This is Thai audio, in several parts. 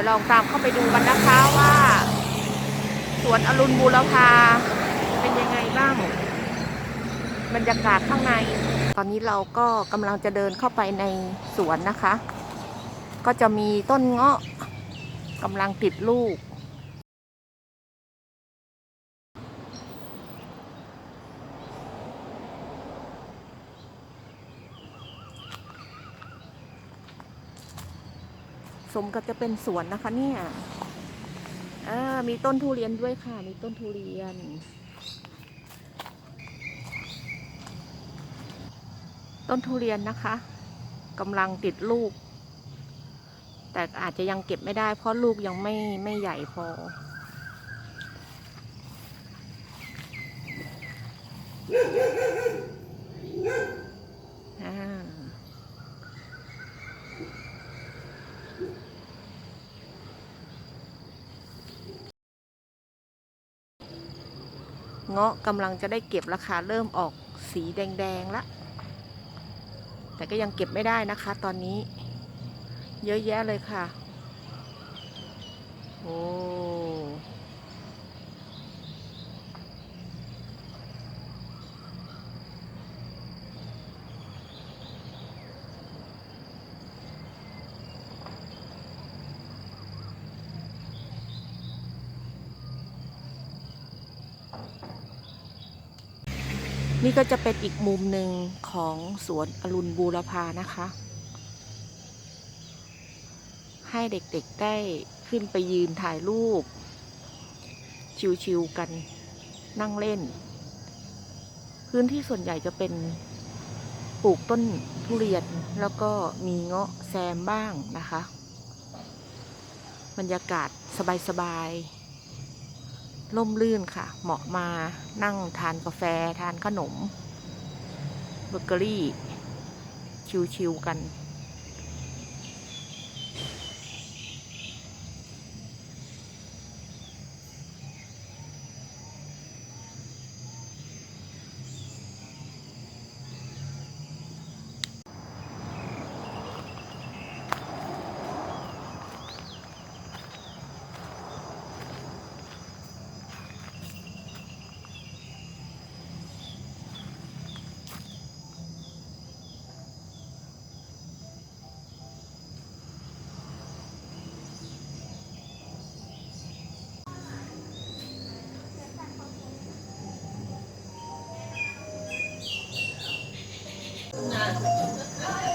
ดี๋ยวลองตามเข้าไปดูกันนะคะว่า สวนอรุณบูรพาเป็นยังไงบ้างบรรยากาศข้างใน ตอนนี้เราก็กำลังจะเดินเข้าไปในสวนนะคะ ก็จะมีต้นเงาะกำลังติดลูก สมกับจะเป็นสวนนะคะ เนี่ยอ่ามีต้นทุเรียนด้วยค่ะ มีต้นทุเรียน ต้นทุเรียนนะคะกำลังติดลูก แต่อาจจะยังเก็บไม่ได้ เพราะลูกยังไม่ไม่ใหญ่พออ่า เงาะกำลังจะได้เก็บราคาเริ่มออกสีแดงๆละ แต่ก็ยังเก็บไม่ได้นะคะ ตอนนี้ เยอะแยะเลยค่ะ โอ้ นี่ก็จะเป็นอีกมุมหนึ่งของสวนอรุณบูรพานะคะ ให้เด็กๆได้ขึ้นไปยืนถ่ายรูป ชิวๆกันนั่งเล่น พื้นที่ส่วนใหญ่จะเป็นปลูกต้นทุเรียนแล้วก็มีเงาะแซมบ้างนะคะ บรรยากาศสบายๆ ร่มรื่นค่ะ เหมาะมานั่งทานกาแฟทานขนมเบเกอรี่ ชิวๆกัน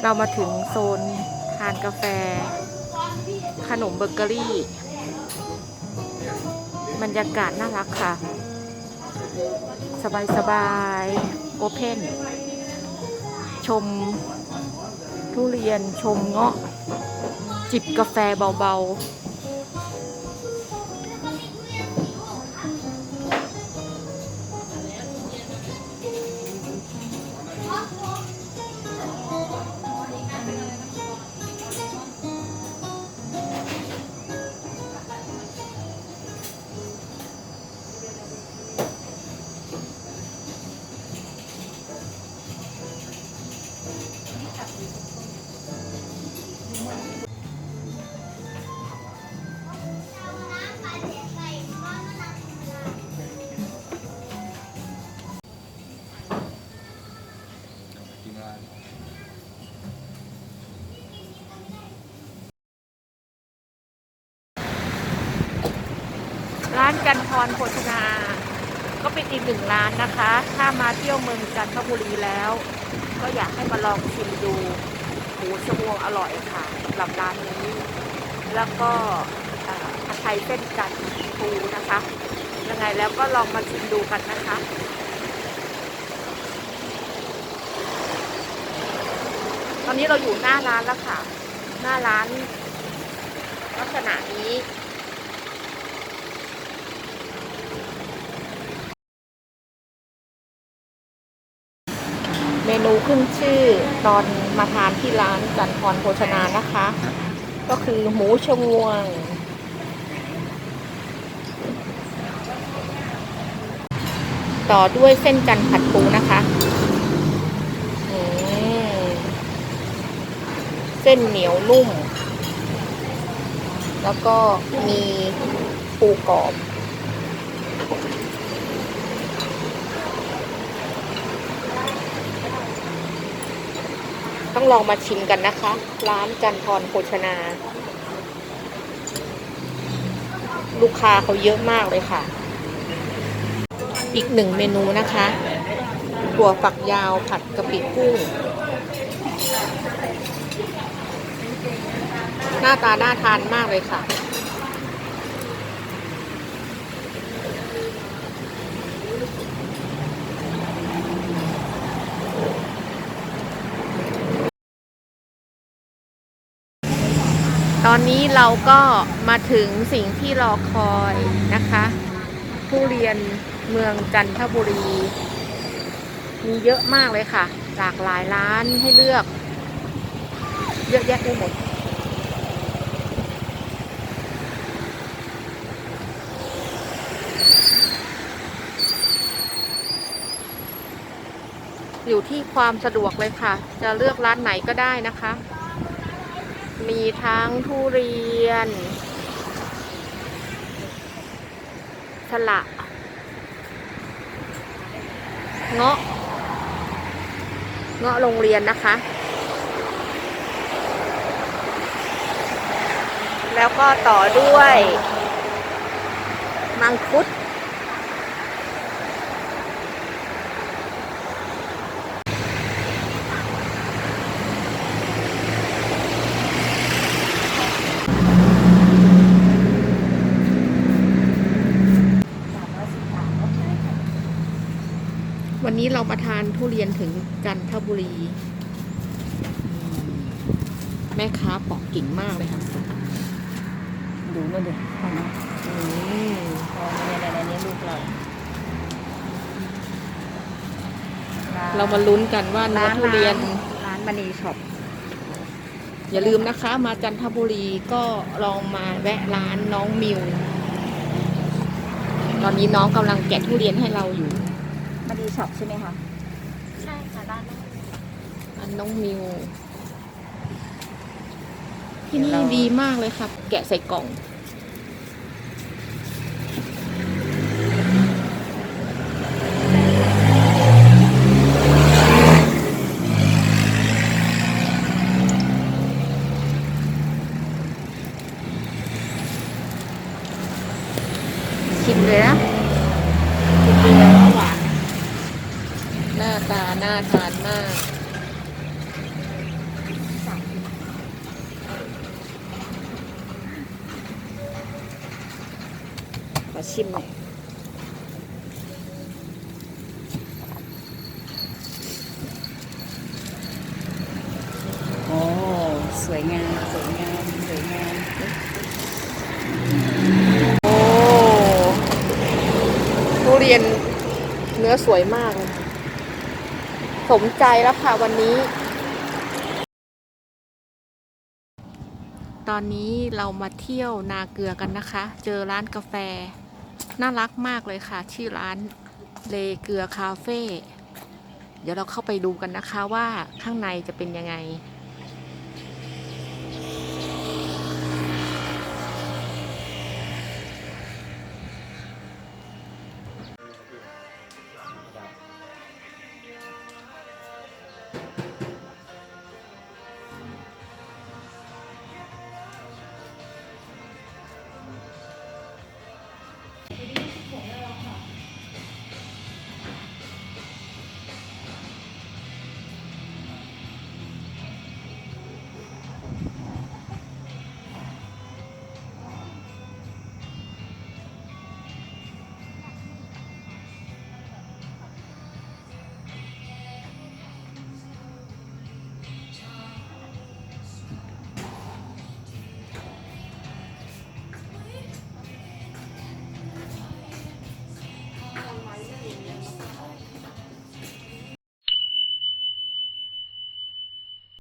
เรามาถึงโซนทานกาแฟ ขนมเบเกอรี่ บรรยากาศน่ารักค่ะ สบายสบายโอเพนชมทุเรียนชมเงาะ จิบกาแฟเบาๆานจันทรโภชนา ก็เป็นอีกหนึ่งร้านนะคะ ถ้ามาเที่ยวเมืองจันทบุรีแล้ว ก็อยากให้มาลองชิมดูหมูชมวงอร่อยค่ะสำหรับร้านนี้ แล้วก็อ่อผัดไทยเส้นจันทร์ปูนะคะ ยังไงแล้วก็ลองมาชิมดูกันนะคะตอนนี้เราอยู่หน้าร้านแล้วค่ะ หน้าร้านลักษณะนี้ เมนูขึ้นชื่อ ตอนมาทานที่ร้านจันทรโภชนานะคะ ก็คือหมูชงวง ต่อด้วยเส้นจันทร์ผัดปูนะคะอืมเส้นเหนียวนุ่ม แล้วก็มีปูกรอบ ต้องลองมาชิมกันนะคะ ร้านจันทรโภชนา ลูกค้าเขาเยอะมากเลยค่ะ อีกหนึ่งเมนูนะคะถั่วฝักยาวผัดกะปิกุ้ง หน้าตาน่าทานมากเลยค่ะ ตอนนี้เราก็มาถึงสิ่งที่รอคอยนะคะทุเรียนเมืองจันทบุรี มีเยอะมากเลยค่ะ หลากหลายร้านให้เลือก เยอะแยะไปหมดอยู่ที่ความสะดวกเลยค่ะ จะเลือกร้านไหนก็ได้นะคะ มีทั้งทุเรียน สละ เงาะ เงาะโรงเรียนนะคะ แล้วก็ต่อด้วย มังคุด นนี้เรามาทานทุเรียนถึงจันทบุรี แม่ค้าปอกกิ่งมากเลยค่ะดูนู่นดิฟังนะอืมพอในในนี้ลูกเราเรามาลุ้นกันว่าเนื้อทุเรียนร้านมณีช็อปอย่าลืมนะคะ มาจันทบุรีก็ลองมาแวะร้านน้องมิว ตอนนี้น้องกำลังแกะทุเรียนให้เราอยู่มณี ช็อปใช่ไหมคะ ใช่ค่ะร้านนั้นอันน้องมิวที่นี่ดีมากเลยครับแกะใส่กล่อง ชิมเลยนะ ดีแล้วหวาน หน้าตาน่าทานมากขอชิมหน่อยโอ้สวยงาม สวยงาม สวยงาม โอ้ทุเรียนเนื้อสวยมากเลย สมใจแล้วค่ะวันนี้ ตอนนี้เรามาเที่ยวนาเกลือกันนะคะ เจอร้านกาแฟ น่ารักมากเลยค่ะ ชื่อร้านเลเกลือคาเฟ่เดี๋ยวเราเข้าไปดูกันนะคะว่าข้างในจะเป็นยังไง